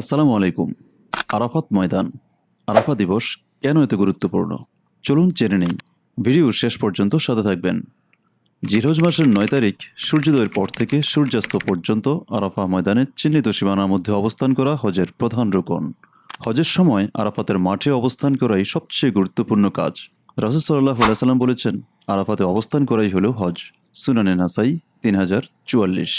আসসালামু আলাইকুম। আরাফাত ময়দান, আরাফা দিবস কেন এত গুরুত্বপূর্ণ? চলুন জেনে নেই। ভিডিও শেষ পর্যন্ত সাথে থাকবেন। জিরোজ মাসের নয় তারিখ, সূর্যোদয়ের পর থেকে সূর্যাস্ত পর্যন্ত আরাফা ময়দানে চিহ্নিত সীমানার মধ্যে অবস্থান করা হজের প্রধান রোকন। হজের সময় আরাফাতের মাঠে অবস্থান করাই সবচেয়ে গুরুত্বপূর্ণ কাজ। রাসুল সাল্লাহ সাল্লাম বলেছেন, আরাফাতে অবস্থান করাই হলো হজ। সুনানে নাসাই তিন হাজার চুয়াল্লিশ।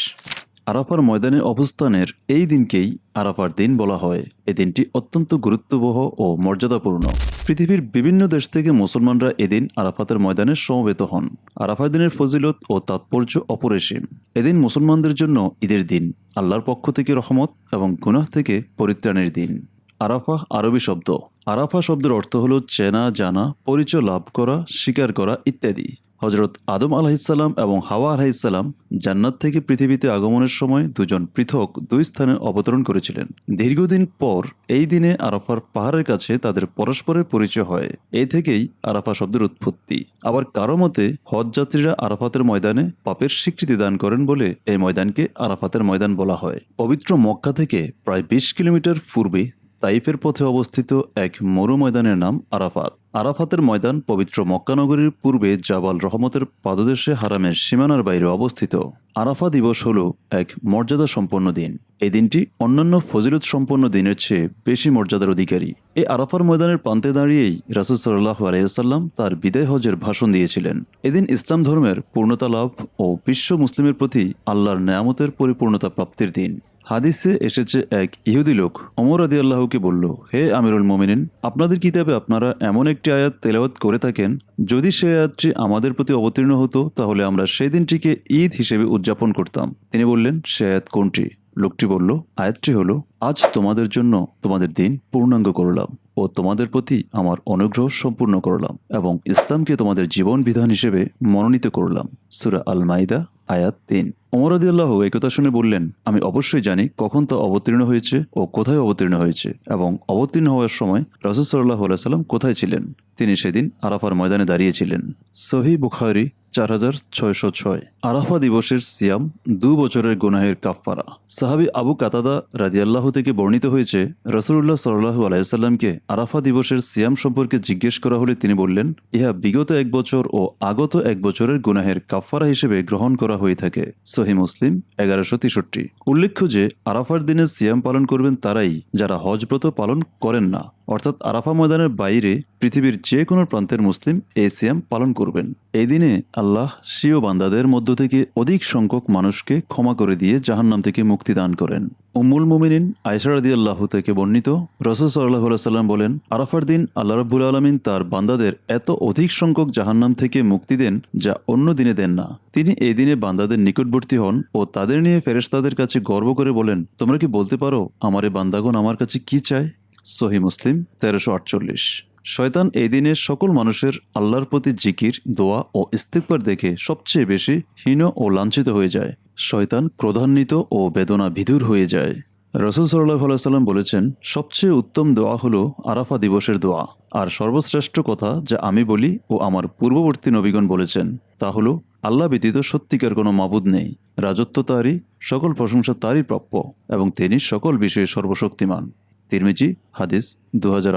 আরাফার ময়দানে অবস্থানের এই দিনকেই আরাফার দিন বলা হয়। এ দিনটি অত্যন্ত গুরুত্ববহ ও মর্যাদাপূর্ণ। পৃথিবীর বিভিন্ন দেশ থেকে মুসলমানরা এদিন আরাফাতের ময়দানে সমবেত হন। আরাফার দিনের ফজিলত ও তাৎপর্য অপরিসীম। এদিন মুসলমানদের জন্য ঈদের দিন, আল্লাহর পক্ষ থেকে রহমত এবং গুনাহ থেকে পরিত্রাণের দিন। আরাফা আরবি শব্দ। আরাফা শব্দের অর্থ হল চেনা, জানা, পরিচয় লাভ করা, স্বীকার করা ইত্যাদি। হজরত আদম আলাহিসাল্লাম এবং হাওয়া আলাহিসাল্লাম জান্নাত থেকে পৃথিবীতে আগমনের সময় দুজন পৃথক দুই স্থানে অবতরণ করেছিলেন। দীর্ঘদিন পর এই দিনে আরাফার পাহাড়ের কাছে তাদের পরস্পরের পরিচয় হয়। এই থেকেই আরাফা শব্দের উৎপত্তি। আবার কারও মতে, হজ যাত্রীরা আরাফাতের ময়দানে পাপের স্বীকৃতি দান করেন বলে এই ময়দানকে আরাফাতের ময়দান বলা হয়। পবিত্র মক্কা থেকে প্রায় বিশ কিলোমিটার পূর্বে তাইফের পথে অবস্থিত এক মরু ময়দানের নাম আরাফাত। আরাফাতের ময়দান পবিত্র মক্কানগরীর পূর্বে জাবাল রহমতের পাদদেশে হারামের সীমানার বাইরে অবস্থিত। আরাফা দিবস হল এক মর্যাদা সম্পন্ন দিন। এই দিনটি অন্যান্য ফজিলত সম্পন্ন দিনের চেয়ে বেশি মর্যাদার অধিকারী। এই আরাফার ময়দানের প্রান্তে দাঁড়িয়েই রাসুল সাল্লাহ আলাইসাল্লাম তার বিদায় হজের ভাষণ দিয়েছিলেন। এদিন ইসলাম ধর্মের পূর্ণতা লাভ ও বিশ্ব মুসলিমের প্রতি আল্লাহর নেয়ামতের পরিপূর্ণতা প্রাপ্তির দিন। হাদিসে এসেছে এক ইহুদি লোক অমর আদি আল্লাহকে বলল, হে আমিরুল মোমিনিন, আপনাদের কিতাবে আপনারা এমন একটি আয়াত তেলাওয়াত করে থাকেন, যদি সে আয়াতটি আমাদের প্রতি অবতীর্ণ হতো, তাহলে আমরা সেই দিনটিকে ঈদ হিসেবে উদযাপন করতাম। তিনি বললেন, সে আয়াত কোনটি? লোকটি বলল, আয়াতটি হলো, আজ তোমাদের জন্য তোমাদের দিন পূর্ণাঙ্গ করলাম ও তোমাদের প্রতি আমার অনুগ্রহ সম্পূর্ণ করলাম এবং ইসলামকে তোমাদের জীবন বিধান হিসেবে মনোনীত করলাম। সুরা আল মাইদা আয়াত তিন। আল্লাহ এই কথা শুনে বললেন, আমি অবশ্যই জানি কখন তা অবতীর্ণ হয়েছে ও কোথায় অবতীর্ণ হয়েছে এবং অবতীর্ণ হওয়ার সময় রসদ সাল্লাহ আলাইসাল্লাম কোথায় ছিলেন। তিনি সেদিন আরাফার ময়দানে দাঁড়িয়েছিলেন। সহি বুখারি চার হাজার ছয়শো ছয়। আরাফা দিবসের সিয়াম দু বছরের গুনাহের কাফফারা। সাহাবি আবু কাতাদা রাজিয়াল্লাহ থেকে বর্ণিত হয়েছে রসুল্লাহ সাল্লাহু আলাইসাল্লামকে আরাফা দিবসের সিয়াম সম্পর্কে জিজ্ঞেস করা হলে তিনি বললেন, ইহা বিগত এক বছর ও আগত এক বছরের গুনাহের কাফফারা হিসেবে গ্রহণ করা হয়ে থাকে। সহি মুসলিম এগারোশো তেষট্টি। উল্লেখ্য যে, আরাফার দিনে সিয়াম পালন করবেন তারাই যারা হজব্রত পালন করেন না। অর্থাৎ আরাফা ময়দানের বাইরে পৃথিবীর যে কোনো প্রান্তের মুসলিম এই সিয়াম পালন করবেন। এই দিনে আল্লাহ সিও বান্দাদের মধ্য থেকে অধিক সংখ্যক মানুষকে ক্ষমা করে দিয়ে জাহান্নাম থেকে মুক্তি দান করেন। উম্মুল মুমিনিন আয়সারাদি আল্লাহ থেকে বর্ণিত রসুল সাল্লাহ সাল্লাম বলেন, আরাফার দিন আল্লাহ রব্বুল আলমিন তার বান্দাদের এত অধিক সংখ্যক জাহান্নাম থেকে মুক্তি দেন যা অন্য দিনে দেন না। তিনি এই দিনে বান্দাদের নিকটবর্তী হন ও তাদের নিয়ে ফেরেশতাদের কাছে গর্ব করে বলেন, তোমরা কি বলতে পারো, আমার এই বান্দাগণ আমার কাছে কি চায়? সহি মুসলিম, তেরোশো আটচল্লিশ। শয়তান এই দিনে সকল মানুষের আল্লাহর প্রতি জিকির, দোয়া ও ইস্তিকবার দেখে সবচেয়ে বেশি হীন ও লাঞ্ছিত হয়ে যায়। শয়তান ক্রোধান্বিত ও বেদনা বিধুর হয়ে যায়। রসুল সাল্লাহ সাল্লাম বলেছেন, সবচেয়ে উত্তম দোয়া হলো আরাফা দিবসের দোয়া। আর সর্বশ্রেষ্ঠ কথা যা আমি বলি ও আমার পূর্ববর্তী নবীগণ বলেছেন, তা হলো, আল্লাহ ব্যতীত সত্যিকার কোনো মাবুদ নেই। রাজত্ব তারই, সকল প্রশংসা তারই প্রাপ্য এবং তিনি সকল বিষয়ে সর্বশক্তিমান। তিরমিজি, হাদিস দু হাজার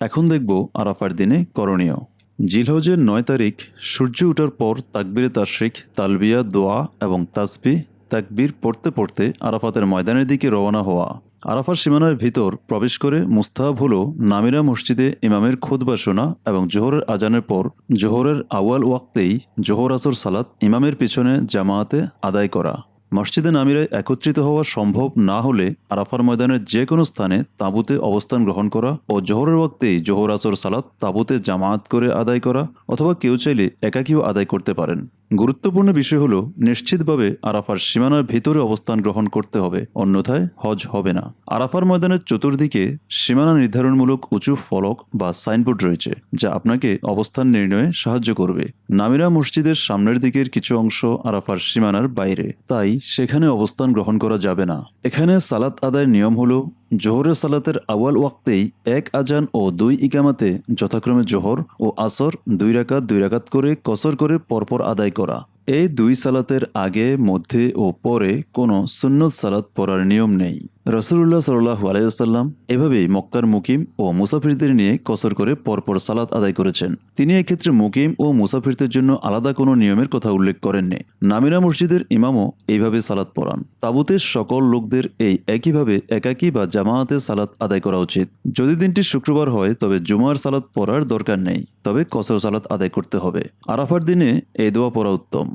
এখন দেখব আরাফার দিনে করণীয়। জিলহজের নয় তারিখ, সূর্য ওঠার পর তাকবিরে তাশরিক, তালবিয়া, দোয়া এবং তাসবি, তাকবির পড়তে পড়তে আরাফাতের ময়দানের দিকে রওনা হওয়া। আরাফার সীমানার ভিতর প্রবেশ করে মুস্তাহাব হল নামিরা মসজিদে ইমামের খুদবা শোনা এবং জোহরের আজানের পর জোহরের আওয়াল ওয়াক্তেই জোহর আসর সালাত ইমামের পিছনে জামায়াতে আদায় করা। মসজিদে নামিরে একত্রিত হওয়া সম্ভব না হলে আরাফার ময়দানের যে কোনো স্থানে তাঁবুতে অবস্থান গ্রহণ করা ও জোহরের ওয়াক্তেই জোহর আসর সালাত তাঁবুতে জামায়াত করে আদায় করা অথবা কেউ চাইলে একাকিও আদায় করতে পারেন। গুরুত্বপূর্ণ বিষয় হলো, নিশ্চিতভাবে আরাফার সীমানার ভিতরে অবস্থান গ্রহণ করতে হবে, অন্যথায় হজ হবে না। আরাফার ময়দানের চতুর্দিকে সীমানা নির্ধারণমূলক উঁচু ফলক বা সাইনবোর্ড রয়েছে, যা আপনাকে অবস্থান নির্ণয়ে সাহায্য করবে। নামিরা মসজিদের সামনের দিকের কিছু অংশ আরাফার সীমানার বাইরে, তাই সেখানে অবস্থান গ্রহণ করা যাবে না। এখানে সালাত আদায়ের নিয়ম হলো জোহরের সালাতের আওয়াল ওয়াক্তেই এক আজান ও দুই ইকামাতে যথাক্রমে জোহর ও আসর দুই রাকাত দুই রাকাত করে কসর করে পরপর আদায় করা। এই দুই সালাতের আগে, মধ্যে ও পরে কোনো সুন্নত সালাত পড়ার নিয়ম নেই। রসুল্লাহ সাল্লাহ আলাইসাল্লাম এভাবেই মক্কার মুকিম ও মুসাফিরদের নিয়ে কসর করে পরপর সালাত আদায় করেছেন। তিনি এক্ষেত্রে মুকিম ও মুসাফিরদের জন্য আলাদা কোনো নিয়মের কথা উল্লেখ করেননি। নামিরা মসজিদের ইমামও এইভাবে সালাত পড়ান। তাবুতের সকল লোকদের এই একইভাবে একাকী বা জামায়াতে সালাত আদায় করা উচিত। যদি দিনটি শুক্রবার হয়, তবে জুমার সালাত পড়ার দরকার নেই। তবে কসর সালাত আদায় করতে হবে। আরাফার দিনে এই দোয়া পড়া উত্তম।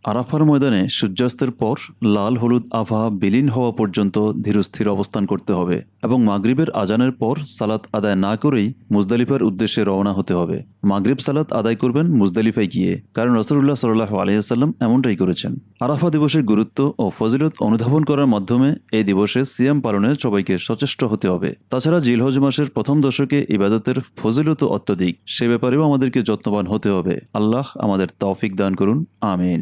আরাফার ময়দানে সূর্যাস্তের পর লাল হলুদ আভা বিলীন হওয়া পর্যন্ত ধীরস্থির অবস্থান করতে হবে এবং মাগরিবের আজানের পর সালাত আদায় না করেই মুজদালিফার উদ্দেশ্যে রওনা হতে হবে। মাগরিব সালাত আদায় করবেন মুজদালিফায় গিয়ে, কারণ রসুল্লাহ সাল্লাহ আলহিহাল্লাম এমনটাই করেছেন। আরাফা দিবসের গুরুত্ব ও ফজিলত অনুধাবন করার মাধ্যমে এই দিবসে সিয়াম পালনে সবাইকে সচেষ্ট হতে হবে। তাছাড়া জিলহজ মাসের প্রথম দশকে ইবাদতের ফজিলত অত্যধিক, সে ব্যাপারেও আমাদেরকে যত্নবান হতে হবে। আল্লাহ আমাদের তৌফিক দান করুন, আমিন।